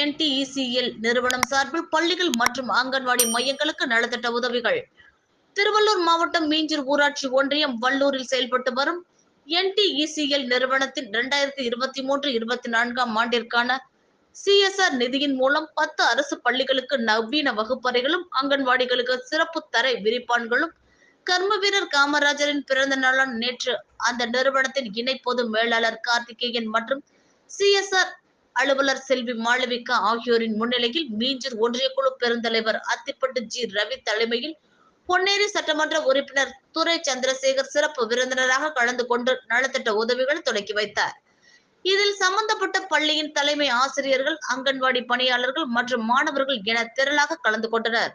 என்டிஇசிஎல் நிறுவனம் சார்பில் பள்ளிகள் மற்றும் அங்கன்வாடி மையங்களுக்கு நலத்திட்ட உதவிகள். திருவள்ளூர் மாவட்டம் மீஞ்சூர் ஊராட்சி ஒன்றியம் வல்லூரில் செயல்பட்டு வரும் என்டிஇசிஎல் நிறுவனத்தின் இரண்டாயிரத்தி இருபத்தி மூன்று இருபத்தி நான்காம் ஆண்டிற்கான சிஎஸ்ஆர் நிதியின் மூலம் பத்து அரசு பள்ளிகளுக்கு நவீன வகுப்பறைகளும் அங்கன்வாடிகளுக்கு சிறப்பு தரை விரிப்பான்களும் கர்ம வீரர் காமராஜரின் பிறந்த நாளான நேற்று அந்த நிறுவனத்தின் இணை பொது மேலாளர் கார்த்திகேயன் மற்றும் சிஎஸ்ஆர் அலுவலர் செல்வி மாளவிகா ஆகியோரின் முன்னிலையில் மீஞ்சூர் ஒன்றிய குழு பெருந்தலைவர் அத்திப்பட்டு ஜி ரவி தலைமையில் பொன்னேரி சட்டமன்ற உறுப்பினர் துரை சந்திரசேகர் சிறப்பு விருந்தினராக கலந்து கொண்டு நலத்திட்ட உதவிகளை தொடக்கி வைத்தார். இதில் சம்பந்தப்பட்ட பள்ளியின் தலைமை ஆசிரியர்கள் அங்கன்வாடி பணியாளர்கள் மற்றும் மாணவர்கள் என திரளாக கலந்து கொண்டனர்.